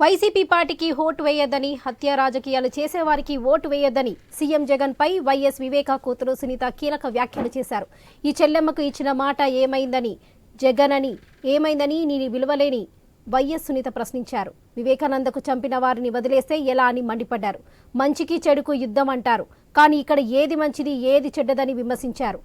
YCP పార్టీకి vote వేయొద్దని హత్య రాజకీయాలు చేసేవారికి ఓటు వేయొద్దని సీఎం జగన్ పై వైఎస్ వివేకా కూతురు సునీత కీలక వ్యాఖ్యలు చేశారు. ఈ చెల్లెమ్మకు ఇచ్చిన మాట ఏమైందని జగన్ అని ఏమైందని నేను విలువలేని వైఎస్ సునీత ప్రశ్నించారు. వివేకానందకు చంపిన వారిని వదిలేస్తే ఎలా అని మండిపడ్డారు. మంచికి చెడుకు యుద్ధం అంటారు. కానీ ఇక్కడ ఏది మంచిది ఏది చెడ్డదని విమర్శించారు.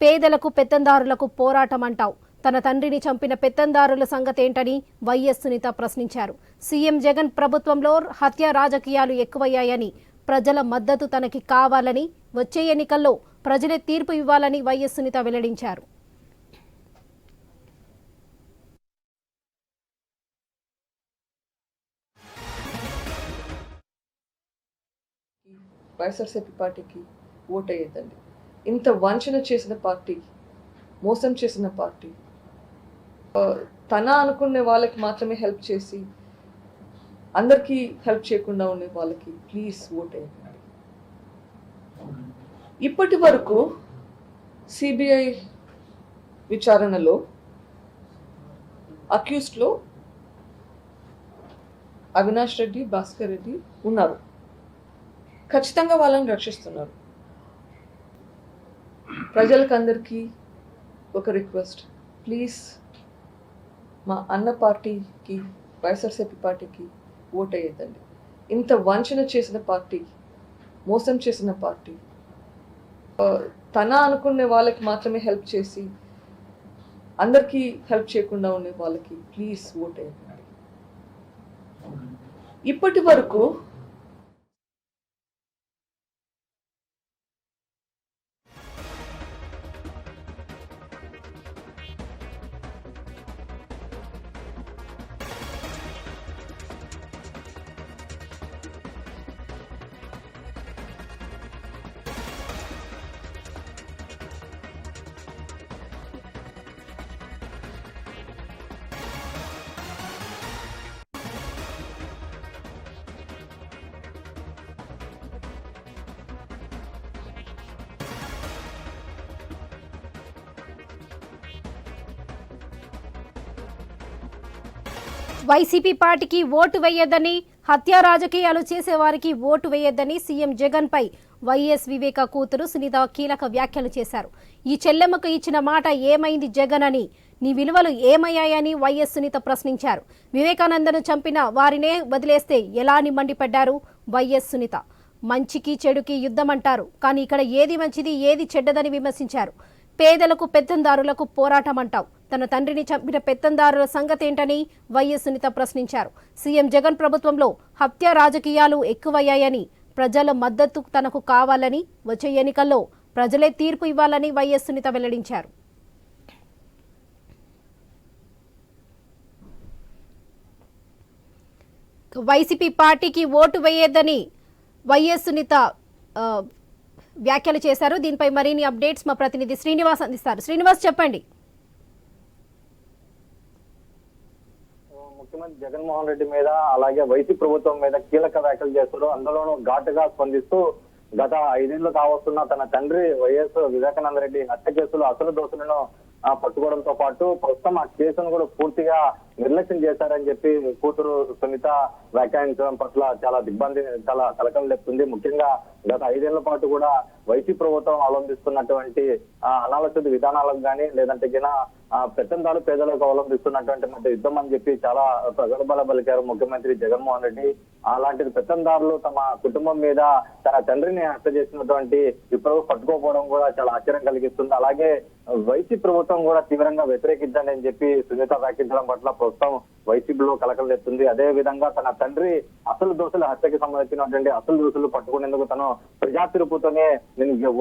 పేదలకు పెత్తందారులకు పోరాటం అంటావు తన తండ్రిని చంపిన పెత్తందారుల సంగతేంటని వైఎస్ సునీత ప్రశ్నించారు. సీఎం జగన్ ప్రభుత్వంలో హత్య రాజకీయాలు ఎక్కువయ్యాయని ప్రజల మద్దతు తనకి కావాలని వచ్చే ఎన్నికల్లో ప్రజలే తీర్పు ఇవ్వాలని వైఎస్ సునీత వెల్లడించారు. వైఎస్ఆర్సీపీ పార్టీకి ఓటేయద్దండి ఇంత వంచన చేసిన పార్టీ మోసం చేసిన పార్టీ తన అనుకునే వాళ్ళకి మాత్రమే హెల్ప్ చేసి అందరికీ హెల్ప్ చేయకుండా ఉండే వాళ్ళకి ప్లీజ్ ఓటేయండి ఇప్పటి వరకు సిబిఐ విచారణలో అక్యూస్డ్లో అవినాష్ రెడ్డి భాస్కర్ రెడ్డి ఉన్నారు. ఖచ్చితంగా వాళ్ళని రక్షిస్తున్నారు. ప్రజలకందరికీ ఒక రిక్వెస్ట్. ప్లీజ్ మా అన్న పార్టీకి వైఎస్ఆర్సీపీ పార్టీకి ఓటేయద్దండి. ఇంత వంచన చేసిన పార్టీ మోసం చేసిన పార్టీ తన అనుకునే వాళ్ళకి మాత్రమే హెల్ప్ చేసి అందరికీ హెల్ప్ చేయకుండా ఉండే వాళ్ళకి ప్లీజ్ ఓటేయండి ఇప్పటి వరకు వైసీపీ పార్టీకి ఓటు వేయొద్దని హత్య రాజకీయాలు చేసేవారికి ఓటు వేయొద్దని సీఎం జగన్ పై వైఎస్ వివేక కూతురు సునీత కీలక వ్యాఖ్యలు చేశారు. ఈ చెల్లెమ్మకు ఇచ్చిన మాట ఏమైంది జగన్ అని నీ విలువలు ఏమయ్యాయని వైఎస్ సునీత ప్రశ్నించారు. వివేకానందను చంపిన వారినే వదిలేస్తే ఎలా అని మండిపడ్డారు వైఎస్ సునీత? మంచికి చెడుకి యుద్ధం అంటారు కానీ ఇక్కడ ఏది మంచిది ఏది చెడ్డదని విమర్శించారు. పేదలకు పెత్తందారులకు పోరాటం అంటావు తన తండ్రిని చంపిన పెత్తందారుల సంగతేంటని వైఎస్ సునీత ప్రశ్నించారు. సీఎం జగన్ ప్రభుత్వంలో హత్య రాజకీయాలు ఎక్కువయ్యాయని ప్రజల మద్దతు తనకు కావాలని వచ్చే ఎన్నికల్లో ప్రజలే తీర్పు ఇవ్వాలని వైఎస్ సునీత వెల్లడించారు. వైసీపీ పార్టీకి ఓటు వేయొద్దని వైఎస్ సునీత వ్యాఖ్యలు చేశారు. దీనిపై మరిన్ని అప్డేట్స్ మా ప్రతినిధి శ్రీనివాస్ అందిస్తారు. శ్రీనివాస్ చెప్పండి. ముఖ్యమంత్రి జగన్మోహన్ రెడ్డి మీద అలాగే వైసీ ప్రభుత్వం మీద కీలక వ్యాఖ్యలు చేస్తూ అందులోనూ ఘాటుగా స్పందిస్తూ గత ఐదేళ్ళు కావస్తున్న తన తండ్రి వైఎస్ వివేకానంద రెడ్డి హత్య కేసులో అసలు దోషులను పట్టుకోవడంతో పాటు ప్రస్తుతం ఆ కేసును కూడా పూర్తిగా నిర్లక్ష్యం చేశారని చెప్పి కూతురు సునీత వ్యాఖ్యానించడం పట్ల చాలా దిగ్బంది చాలా కలకం లేపుతుంది. ముఖ్యంగా గత ఐదేళ్ళ పాటు కూడా వైసీ ప్రభుత్వం అవలంబిస్తున్నటువంటి అనాలోచిత విధానాలకు కానీ లేదంటే గిన ఆ, పెత్తందాలు పేదలకు అవలంబిస్తున్నటువంటి మధ్య యుద్ధం అని చెప్పి చాలా ప్రగల్భాల పలికారు ముఖ్యమంత్రి జగన్మోహన్ రెడ్డి అలాంటిది పెత్తందారులు తమ కుటుంబం మీద తన తండ్రిని హత్య చేసినటువంటి ఇప్పుడు పట్టుకోకపోవడం కూడా చాలా ఆశ్చర్యం కలిగిస్తుంది. అలాగే వైసీ ప్రభుత్వం కూడా తీవ్రంగా వ్యతిరేకిద్దానని అని చెప్పి సునీత వ్యాఖ్యించడం పట్ల ప్రస్తుతం వైసీపీలో కలకలు తెస్తుంది. అదే విధంగా తన తండ్రి అసలు దోషుల హత్యకి సంబంధించినటువంటి అసలు దోషులు పట్టుకునేందుకు తను ప్రజా తీర్పుతోనే నేను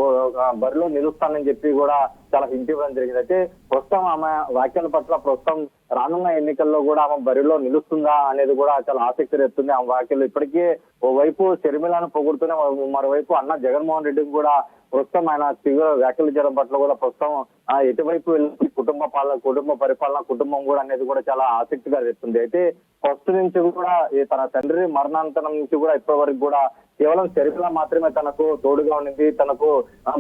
బరిలో నిలుస్తానని చెప్పి కూడా చాలా హింట్ ఇవ్వడం జరిగింది. అయితే ప్రస్తుతం ఆమె వ్యాఖ్యల పట్ల ప్రస్తుతం రానున్న ఎన్నికల్లో కూడా ఆమె బరిలో నిలుస్తుందా అనేది కూడా చాలా ఆసక్తి రేపుతుంది ఆమె వ్యాఖ్యలు. ఇప్పటికే ఓవైపు షర్మిలను పొగుడుతూనే మరో- మరోవైపు అన్న జగన్మోహన్ రెడ్డికి కూడా ప్రస్తుతం ఆయన తీవ్ర వ్యాఖ్యలు చేయడం పట్ల కూడా ప్రస్తుతం ఎటువైపు వెళ్ళి కుటుంబ పాలన కుటుంబ పరిపాలన కుటుంబం కూడా అనేది కూడా చాలా ఆసక్తిగా తెస్తుంది అయితే ఫస్ట్ నుంచి కూడా తన తండ్రి మరణాంతరం నుంచి కూడా ఇప్పటి వరకు కూడా కేవలం చరిత్ర మాత్రమే తనకు తోడుగా ఉండింది తనకు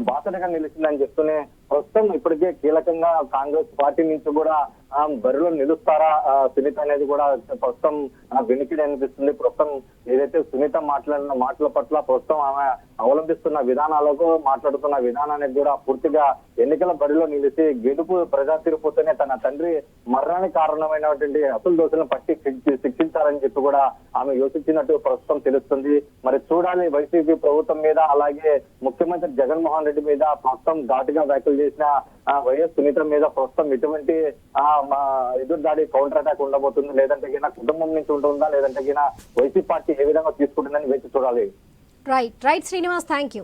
బాసటగా నిలిచిందని చెప్తూనే ప్రస్తుతం ఇప్పటికే కీలకంగా కాంగ్రెస్ పార్టీ నుంచి కూడా ఆ, బరిలో నిలుస్తారా? సునీత అనేది కూడా ప్రస్తుతం ఆ, వినికిడి అనిపిస్తుంది. ప్రస్తుతం ఏదైతే సునీత మాట్లాడిన మాటల పట్ల ప్రస్తుతం ఆమె అవలంబిస్తున్న విధానాలకు మాట్లాడుతున్న విధానానికి కూడా పూర్తిగా ఎన్నికల బరిలో నిలిచి గెలుపు ప్రజా తీరుపోతేనే తన తండ్రి మరణానికి కారణమైనటువంటి అసలు దోషులను పట్టి శిక్షించారని శిక్షించాలని చెప్పి కూడా ఆమె యోచించినట్టు ప్రస్తుతం తెలుస్తుంది. మరి చూడాలి వైసీపీ ప్రభుత్వం మీద అలాగే ముఖ్యమంత్రి జగన్మోహన్ రెడ్డి మీద ప్రస్తుతం ఘాటుగా వ్యాఖ్యలు చేసిన వైఎస్ సునీత మీద ప్రస్తుతం ఎటువంటి ఆ, మా ఎదురుదాడి కౌంటర్ అటాక్ ఉండబోతుంది లేదంటే గిన కుటుంబం నుంచి ఉంటుందా లేదంటే గిన వైసీపీ పార్టీ ఏ విధంగా తీసుకుంటుందని వేచి చూడాలి. Right right Srinivas thank you